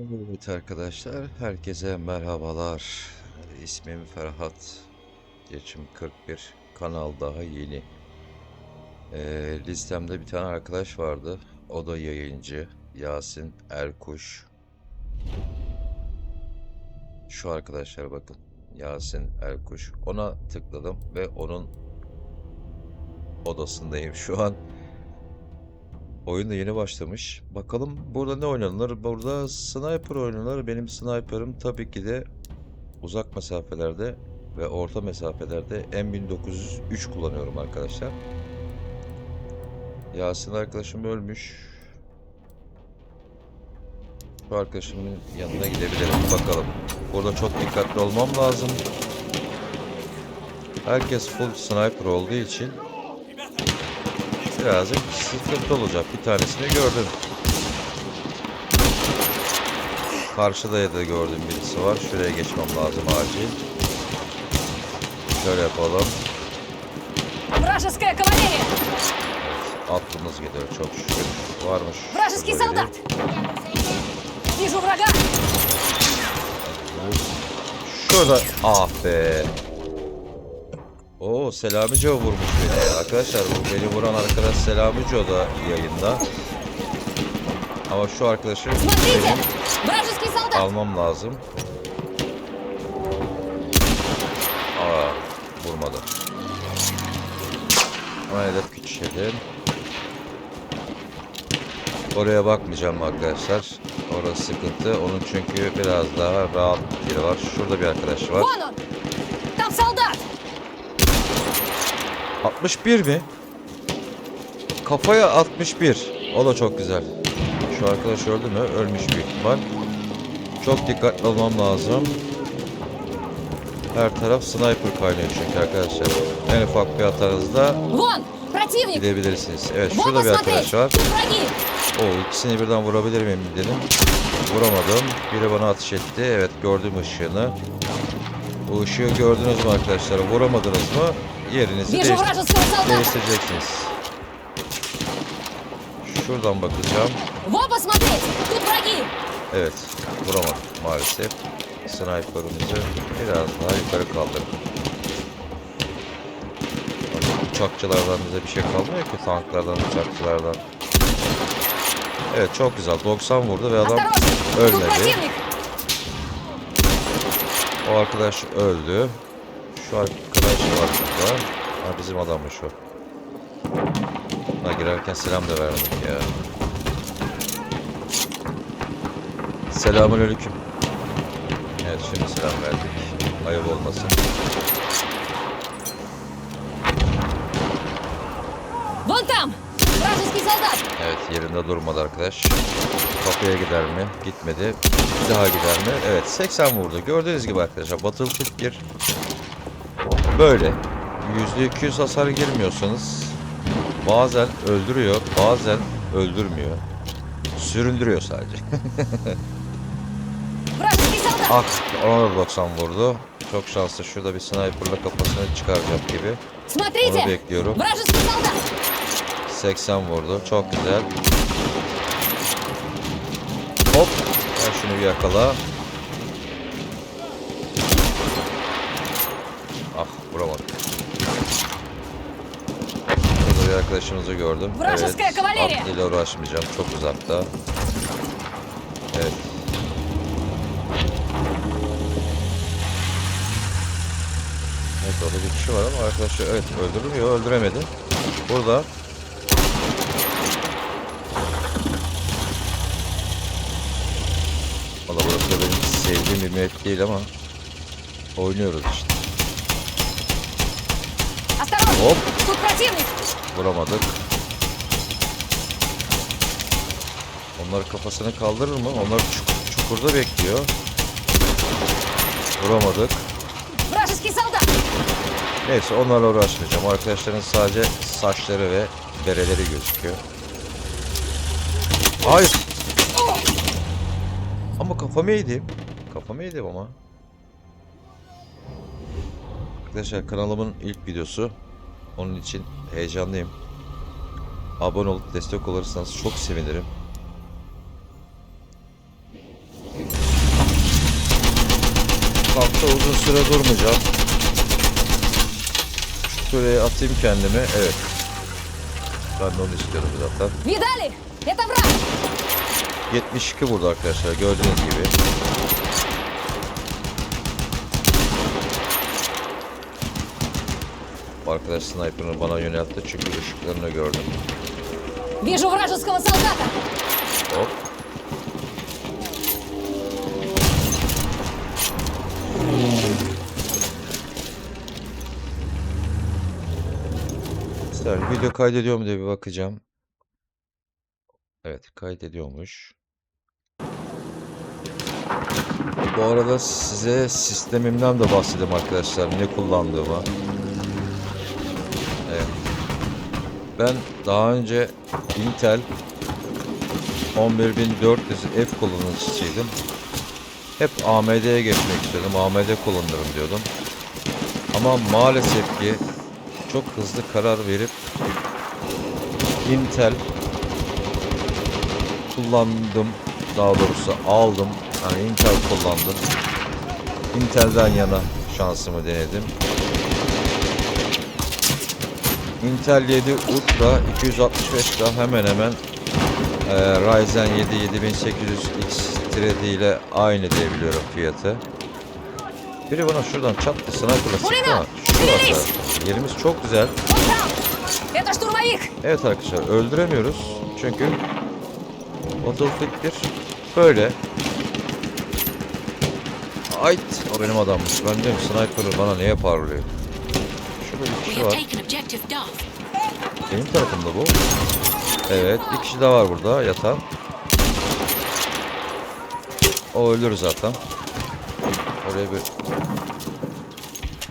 Evet arkadaşlar, herkese merhabalar. İsmim Ferhat. Yaşım 41. Kanal daha yeni. Ee, listemde bir tane arkadaş vardı. O da yayıncı. Yasin Erkuş. Şu arkadaşlar bakın. Yasin Erkuş. Ona tıkladım ve onun odasındayım şu an. Oyun da yeni başlamış. Bakalım burada ne oynanır? Burada sniper oynanır. Benim sniper'ım tabii ki de uzak mesafelerde ve orta mesafelerde M1903 kullanıyorum arkadaşlar. Yasin arkadaşım ölmüş. Şu arkadaşımın yanına gidebilirim. Bakalım. Burada çok dikkatli olmam lazım. Herkes full sniper olduğu için birazcık sıkıntı olacak. Bir tanesini gördüm. Karşıda da gördüğüm birisi var. Şuraya geçmem lazım acil. Şöyle yapalım. Вражеская кавалерия! Aklımız gidiyor çok şükür. Varmış. Вражеский şurada biri. солдат! Вижу врага! Şurada. Ah be. Oo Selamico vurmuş beni. Arkadaşlar bu beni vuran arkadaş Selamico da yayında. Ama şu arkadaşı almam lazım. Aa vurmadı. Ama hedef küçüledim. Oraya bakmayacağım arkadaşlar. Orası sıkıntı. Onun çünkü biraz daha rahat bir yeri var. Şurada bir arkadaş var. 61 mi? Kafaya 61. O da çok güzel. Şu arkadaş öldü mü? Ölmüş büyük ihtimal. Çok dikkatli olmam lazım. Her taraf sniper kaynıyor çünkü arkadaşlar. En ufak bir hatanızda gidebilirsiniz. Evet şurada bir arkadaş var. O ikisini birden vurabilir miyim dedim. Vuramadım. Biri bana ateş etti. Evet gördüm ışığını. Bu ışığı gördünüz mü arkadaşlar? Vuramadınız mı? yerinizi değiş değiştireceksiniz. Şuradan bakacağım. Evet, vuramadım maalesef. Sniper'ımızı biraz daha yukarı kaldırdım. Uçakçılardan bize bir şey kalmıyor ki tanklardan, uçakçılardan. Evet çok güzel. 90 vurdu ve adam ölmedi. O arkadaş öldü. Şu an arkadaş var burada. Ha, bizim adammış o. Ha, girerken selam da vermedik ya. Selamünaleyküm. Evet şimdi selam verdik. Ayıp olmasın. Вон там! Вражеский солдат! Evet yerinde durmadı arkadaş. Kapıya gider mi? Gitmedi. Bir daha gider mi? Evet 80 vurdu. Gördüğünüz gibi arkadaşlar Battlefield 1 Böyle. %200 hasar girmiyorsanız bazen öldürüyor, bazen öldürmüyor. Süründürüyor sadece. At 90 vurdu. Çok şanslı. Şurada bir sniperla kafasını çıkaracak gibi. Onu bekliyorum. 80 vurdu. Çok güzel. Hop. Ben şunu yakala. Vuramadım. Burada bir arkadaşımızı gördüm. Evet. Aklıyla uğraşmayacağım. Çok uzakta. Evet. Evet orada bir kişi var ama arkadaşı evet öldürmüyor. Öldüremedi. Burada Valla burası da benim sevdiğim bir map değil ama oynuyoruz işte. Hop. Vuramadık. Onlar kafasını kaldırır mı? Onlar çuk çukurda bekliyor. Vuramadık. Neyse onlarla uğraşmayacağım. Arkadaşların sadece saçları ve bereleri gözüküyor. Hayır. Ama kafamı yedim. Kafamı yedim ama. Arkadaşlar kanalımın ilk videosu. Onun için heyecanlıyım. Abone olup destek olursanız çok sevinirim. Kampta uzun süre durmayacağım. Şuraya atayım kendimi. Evet. Ben de onu istiyorum zaten. Vidali! 72 burada arkadaşlar gördüğünüz gibi. Arkadaş sniper'ını bana yöneltti çünkü ışıklarını gördüm. Вижу вражеского солдата! Hop. Güzel. Video kaydediyor mu diye bir bakacağım. Evet, kaydediyormuş. Bu arada size sistemimden de bahsedeyim arkadaşlar. Ne kullandığımı. Ben daha önce Intel 11400F kullanıcısıydım. Hep AMD'ye geçmek istedim. AMD kullanırım diyordum. Ama maalesef ki çok hızlı karar verip Intel kullandım. Daha doğrusu aldım. Yani Intel kullandım. Intel'den yana şansımı denedim. Intel 7 Ultra 265 ile hemen hemen e, Ryzen 7 7800X 3D ile aynı diyebiliyorum fiyatı. Biri bana şuradan çattı sniper'la sıktı ama şurada yerimiz çok güzel. Evet arkadaşlar öldüremiyoruz çünkü Battlefield 1 böyle. Ait o benim adammış. Ben diyorum sniper'ı bana niye parlıyor? Şurada bir kişi var. Benim tarafımda bu. Evet bir kişi daha var burada yatan. O ölür zaten. Oraya bir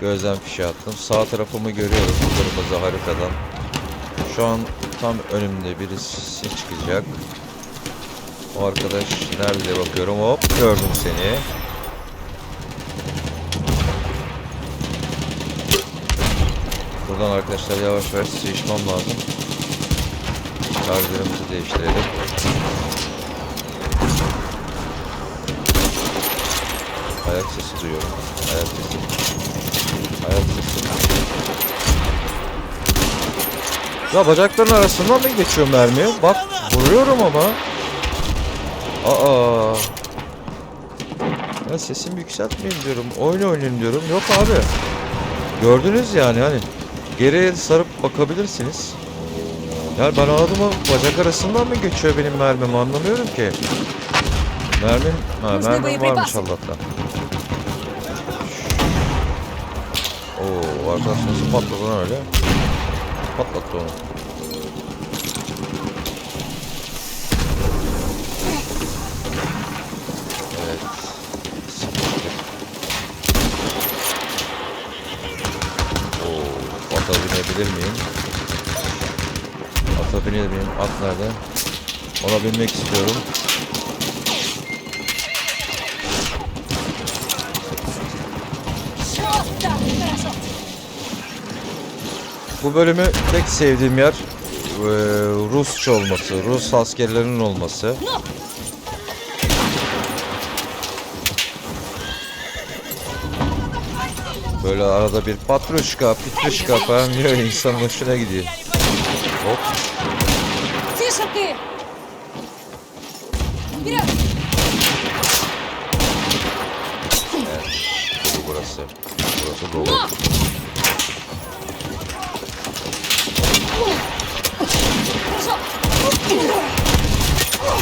gözlem fişi attım. Sağ tarafımı görüyorum kırmızı haritadan. Şu an tam önümde birisi çıkacak. O arkadaş nerede bakıyorum. Hop gördüm seni. Buradan arkadaşlar yavaş yavaş sıçmam lazım. Şarjlarımızı değiştirelim. Ayak sesi duyuyorum. Ayak sesi. Ayak sesi. Ya bacakların arasından mı geçiyor mermi? Bak vuruyorum ama. Aa. Ya sesimi yükseltmeyeyim diyorum. Oyun oynayayım diyorum. Yok abi. Gördünüz yani hani. Geriye sarıp bakabilirsiniz. Ya ben adamı bacak arasından mı geçiyor benim mermim anlamıyorum ki. Mermim, ha, mermim varmış Allah'tan. Oo arkadaş nasıl patladı öyle? Patlattı onu. miyim? Ata binir miyim? At nerede? Ona binmek istiyorum. Bu bölümü tek sevdiğim yer e, Rusça olması, Rus askerlerinin olması. Böyle arada bir patruşka, pitruşka falan böyle insan hoşuna gidiyor. Hop. Evet. Bu burası. Burası dolu.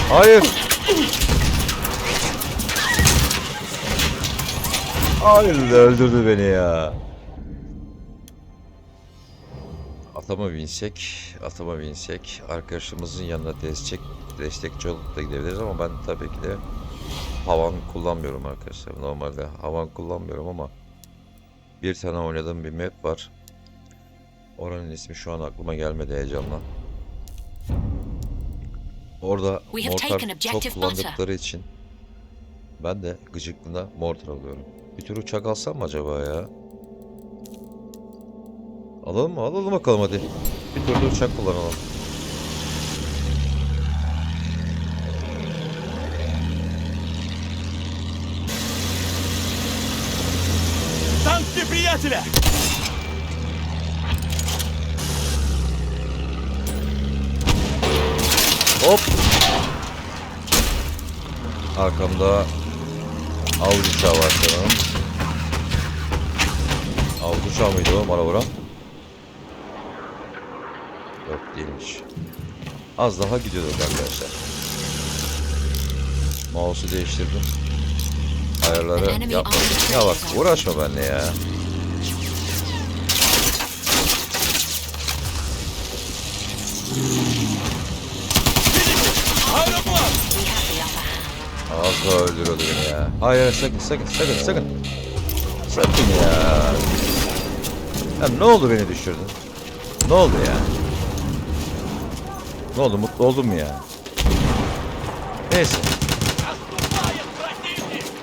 Hayır. Hayır öldürdü beni ya. Atama binsek, atama binsek arkadaşımızın yanına destek destekçi olup da gidebiliriz ama ben tabii ki de havan kullanmıyorum arkadaşlar. Normalde havan kullanmıyorum ama bir tane oynadığım bir map var. Oranın ismi şu an aklıma gelmedi heyecanla. Orada mortar çok kullandıkları için ben de gıcıklığına mortar alıyorum. Bir tür uçak alsam mı acaba ya? Alalım mı? Alalım bakalım hadi. Bir türlü uçak kullanalım. неприятеля! Hop. Arkamda Avcı çağı var sanırım. Avcı çağı mıydı o mara? Yok değilmiş. Az daha gidiyorduk arkadaşlar. Mouse'u değiştirdim. Ayarları yapmadım. Ya bak uğraşma benimle ya. Hmm. Az daha öldürüyordu beni ya. Hayır sakın sakın sakın sakın. Sakın ya. Ya ne oldu beni düşürdün? Ne oldu ya? Ne oldu mutlu oldun mu ya? Neyse.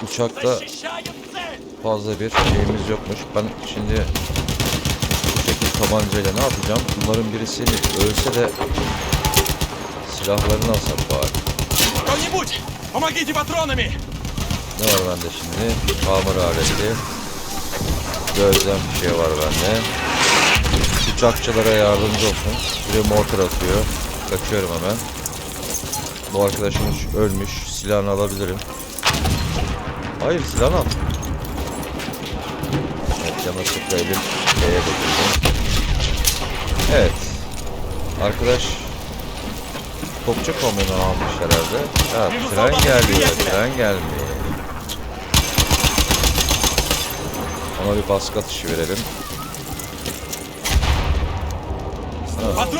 Uçakta fazla bir şeyimiz yokmuş. Ben şimdi bu şekil tabancayla ne yapacağım? Bunların birisi ölse de silahlarını alsak bari. Кто-нибудь, помогите патронами! Ne var bende şimdi? Tamir aleti. Gözlem bir şey var bende. Uçakçılara yardımcı olsun. Biri mortar atıyor. Kaçıyorum hemen. Bu arkadaşımız ölmüş. Silahını alabilirim. Hayır silahını al. Evet yanlışlıkla elim B'ye dokundu. Evet. Arkadaş Topçu kamyonu almış herhalde. Evet tren geliyor, tren gelmiyor. Ona bir baskı atışı verelim. Ha, bu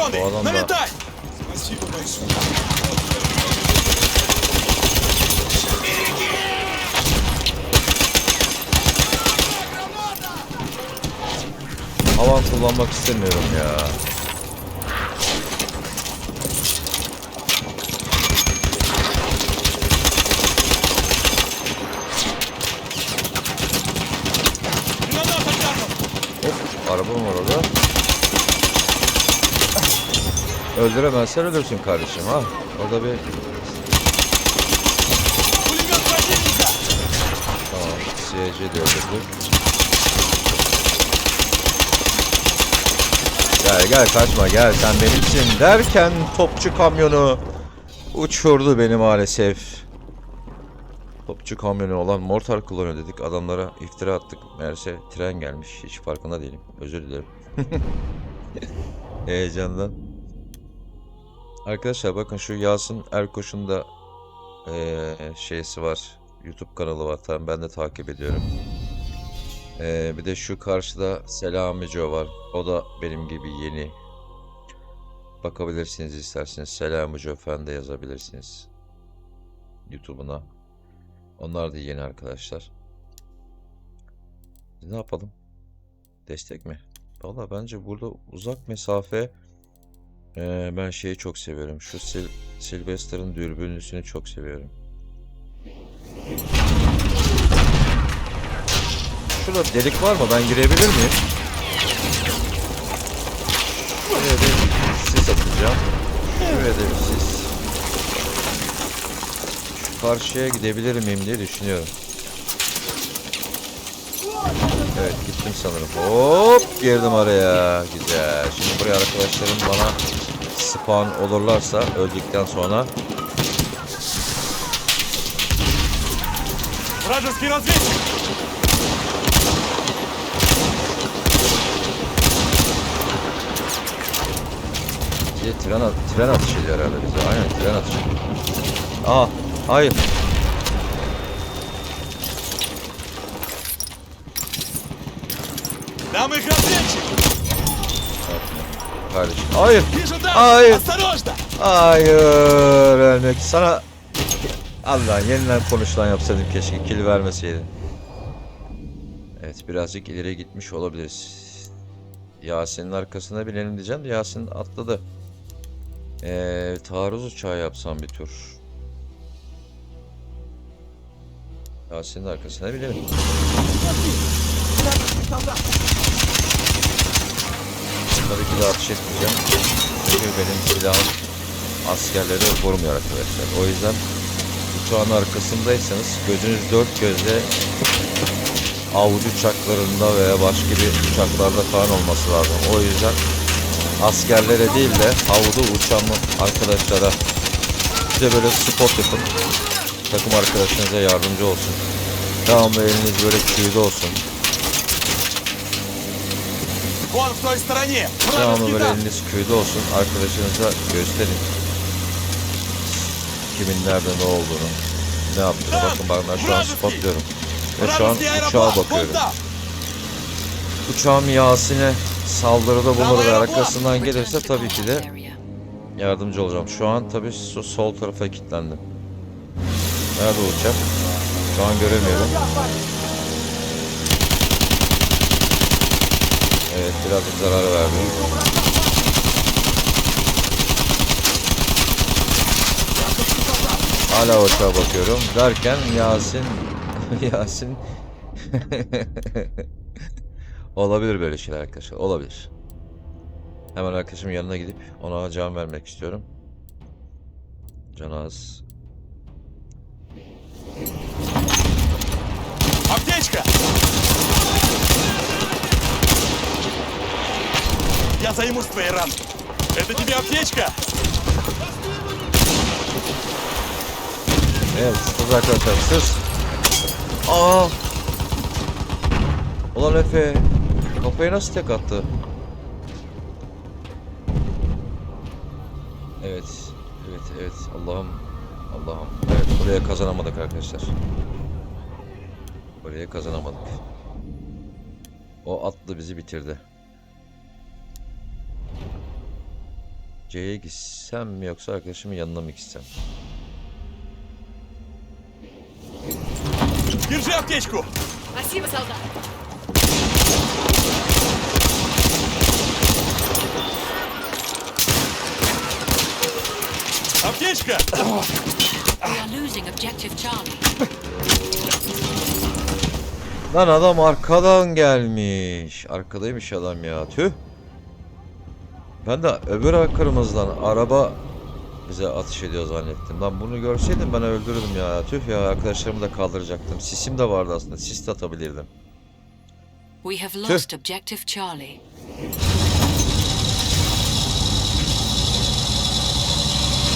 adam. Havan kullanmak istemiyorum ya. adamım orada. Öldüremezsen ölürsün kardeşim ha. Orada bir... Tamam. CC de öldürdük. Gel gel kaçma gel sen benimsin derken topçu kamyonu uçurdu beni maalesef. Topçu kamyonu olan mortar kullanıyor dedik adamlara iftira attık. Meğerse tren gelmiş hiç farkında değilim özür dilerim. Heyecandan. Arkadaşlar bakın şu Yasin Erkoç'un da eee, şeysi var. YouTube kanalı var. Tamam ben de takip ediyorum. Eee, bir de şu karşıda Selami Joe var. O da benim gibi yeni. Bakabilirsiniz isterseniz. Selami Joe Fen de yazabilirsiniz. YouTube'una. Onlar da yeni arkadaşlar. Biz ne yapalım? Destek mi? Valla bence burada uzak mesafe eee, ben şeyi çok seviyorum. Şu Sil Sylvester'ın dürbünlüsünü çok seviyorum. Şurada delik var mı? Ben girebilir miyim? Şuraya bir sis atacağım. Şuraya da bir sis Şu karşıya gidebilir miyim diye düşünüyorum. Evet gittim sanırım. Hop girdim araya. Güzel. Şimdi buraya arkadaşlarım bana spawn olurlarsa öldükten sonra Вражеский разведчик! Bir de tren, at- tren atışı ediyor herhalde bize. Aynen tren atışı. Aa hayır. Там их разведчик! Kardeşim. Hayır. Вижу там! Hayır. Осторожно! Hayır ölmek. Sana Allah yeniden konuşulan yapsaydım keşke kill vermeseydin. Evet birazcık ileri gitmiş olabiliriz. Yasin'in arkasına binelim diyeceğim de Yasin atladı. Ee, taarruz uçağı yapsam bir tur. Yasin'in arkasına binelim. Tabii ki de ateş etmeyeceğim. Çünkü benim silahım askerleri vurmuyor arkadaşlar. O yüzden uçağın arkasındaysanız gözünüz dört gözle avcı uçaklarında veya başka bir uçaklarda falan olması lazım. O yüzden askerlere değil de havada uçan arkadaşlara size böyle spot yapın takım arkadaşınıza yardımcı olsun. Tamam, Devamlı eliniz böyle çiğde olsun. Devamlı böyle eliniz köyde olsun. Arkadaşınıza gösterin. Kimin nerede ne olduğunu. Ne yaptığını. Bakın bak ben şu an spotluyorum. Ve şu an uçağa bakıyorum. Uçağım Yasin'e saldırıda bulunur ve arkasından gelirse tabii ki de yardımcı olacağım. Şu an tabii sol tarafa kilitlendim. Nerede uçak? Şu an göremiyorum. Evet birazcık zarar verdi. Hala uçağa bakıyorum. Derken Yasin... Yasin... olabilir böyle şeyler arkadaşlar. Olabilir. Hemen arkadaşımın yanına gidip ona can vermek istiyorum. Canaz. Аптечка. Я займусь твоей раной. Это тебе аптечка. Evet sız arkadaşlar sız. Aa. Ulan Efe. Kafayı nasıl tek attı? Evet. Evet evet Allah'ım. Allah'ım. Evet buraya kazanamadık arkadaşlar. Buraya kazanamadık. O atlı bizi bitirdi. C'ye gitsem mi yoksa arkadaşımın yanına mı gitsem? Держи аптечку. Спасибо, солдат. Аптечка. We are losing objective Charlie. Lan adam arkadan gelmiş. Arkadaymış adam ya. Tüh. Ben de öbür kırmızıdan araba bize atış ediyor zannettim. Lan bunu görseydim ben öldürürdüm ya. Tüh ya arkadaşlarımı da kaldıracaktım. Sisim de vardı aslında. Sis de atabilirdim. We have lost objective Charlie.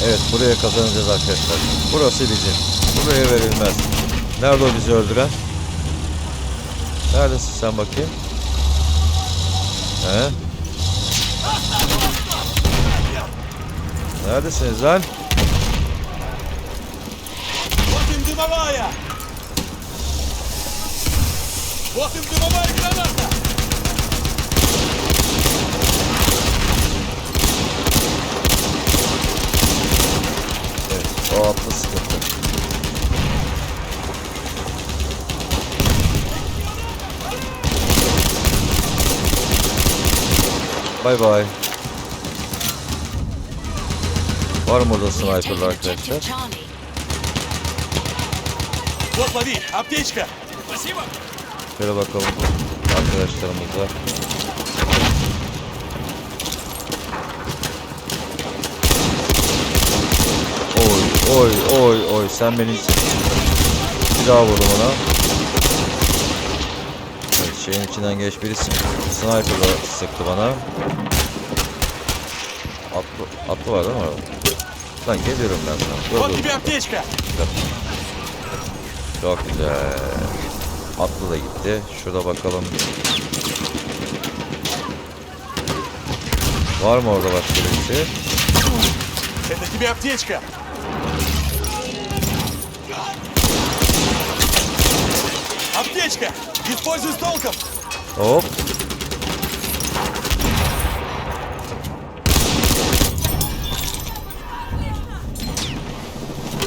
Evet buraya kazanacağız arkadaşlar. Burası bizim. Buraya verilmez. Nerede o bizi öldüren? Neredesin sen bakayım? He? Neredesiniz lan? Bakın Dümava'ya! Bakın Dümava'ya granata! Evet, o atlı sıkıntı. Bay bay. Var mı orada We have taken sniper'lar objective arkadaşlar? Charlie. Вот лови. Аптечка. Спасибо. Şöyle bakalım arkadaşlarımıza. Oy oy oy oy sen beni bir daha vurdum ona. Evet, şeyin içinden geç biri sık- sniper'la sıktı bana. Atlı, atlı var değil mi? Lan geliyorum ben sana. Dur Вот dur. тебе аптечка. Çok güzel. Atlı da gitti. Şurada bakalım. Var mı orada başka birisi? Это тебе аптечка. Аптечка. Используй с толком. Hop.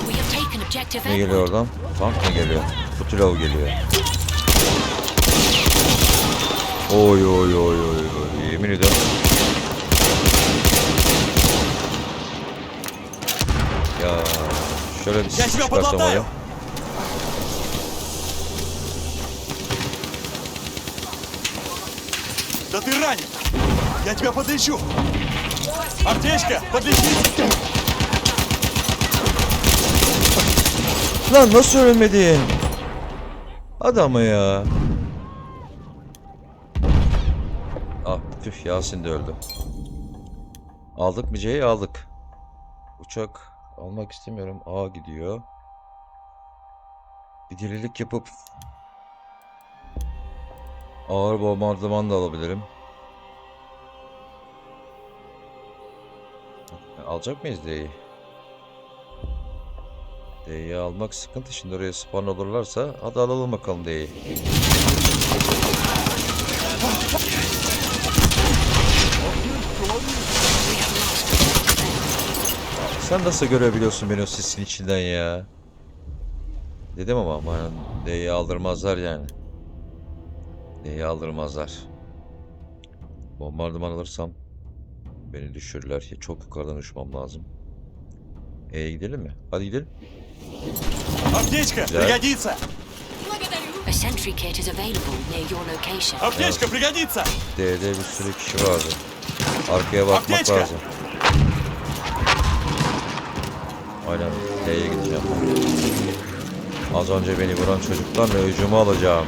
We have taken objective Ne geliyor Edward. oradan? Tank mı geliyor? Putilov geliyor. Oy oy oy oy oy. Yemin ediyorum. Ya şöyle bir Я Да ты ранен! Я тебя подлечу! Аптечка, подлечи! Lan nasıl ölmedin? Adamı ya. Ah tüh Yasin de öldü. Aldık mı C'yi aldık. Uçak almak istemiyorum. A gidiyor. Bir delilik yapıp ağır bombardıman da alabilirim. Alacak mıyız D'yi? D'yi almak sıkıntı. Şimdi oraya spawn olurlarsa hadi alalım bakalım D'yi. Sen nasıl görebiliyorsun beni o sesin içinden ya? Dedim ama aman D'yi aldırmazlar yani. D'yi aldırmazlar. Bombardıman alırsam beni düşürürler. Ya Çok yukarıdan uçmam lazım. E'ye gidelim mi? Hadi gidelim. Аптечка! Да. Пригодится! A sentry kit is available near your location. Аптечка пригодится! D'de bir sürü kişi vardı. Arkaya bakmak Apteczka! lazım. Aynen D'ye gideceğim. Az önce beni vuran çocuklarla hücumu alacağım.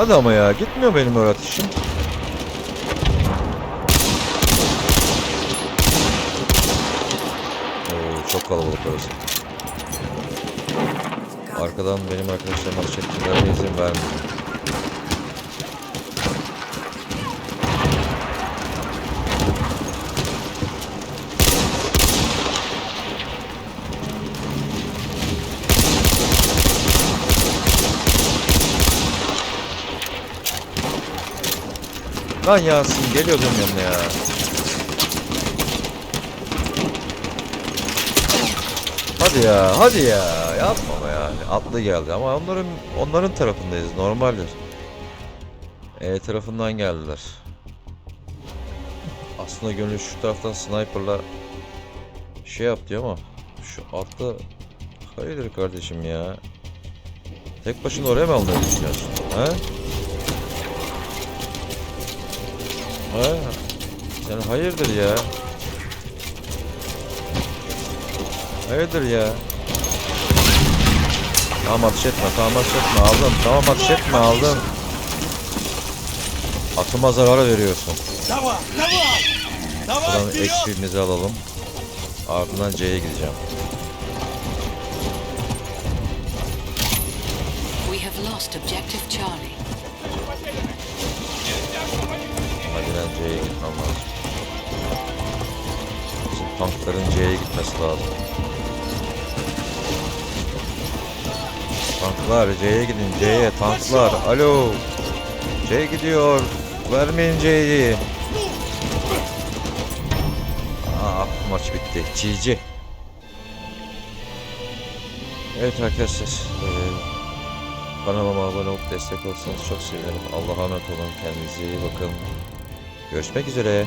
Hadi ama ya gitmiyor benim öğretişim. Oo, çok kalabalık orası. Arkadan benim arkadaşlarım ateş etmelerine izin vermiyor. Lan Yasin geliyordum yanına ya. Hadi ya, hadi ya. Yapma be yani. Atlı geldi ama onların onların tarafındayız. Normaldir. E tarafından geldiler. Aslında gönül şu taraftan sniperla şey yap diyor ama şu altta hayırdır kardeşim ya. Tek başına oraya mı almayı düşünüyorsun? He? Ha, yani hayırdır ya? Hayırdır ya? Tamam ateş etme, tamam ateş etme aldım. Tamam ateş etme aldım. Atıma zarara veriyorsun. Tamam, tamam. Tamam, Buradan ekşimizi alalım. Ardından C'ye gideceğim. We have lost objective Charlie. Acilen C'ye gitmem lazım. Bizim tankların C'ye gitmesi lazım. Tanklar C'ye gidin C'ye tanklar. Alo. C gidiyor. Vermeyin C'yi. Ah maç bitti. GG Evet arkadaşlar eee, kanalıma abone olup destek olsanız çok sevinirim. Allah'a emanet olun. Kendinize iyi bakın Görüşmek üzere